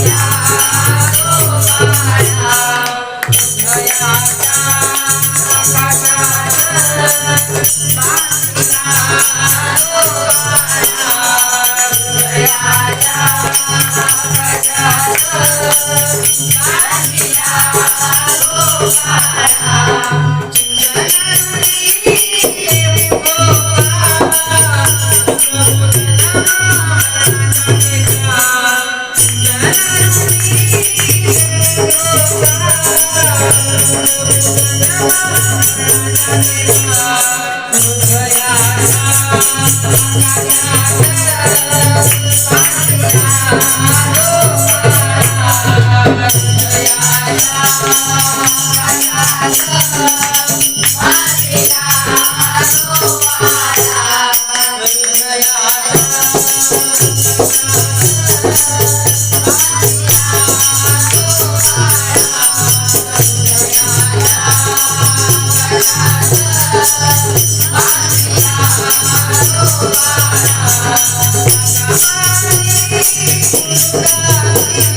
Yeah. Thank you.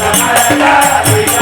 Hare Krishna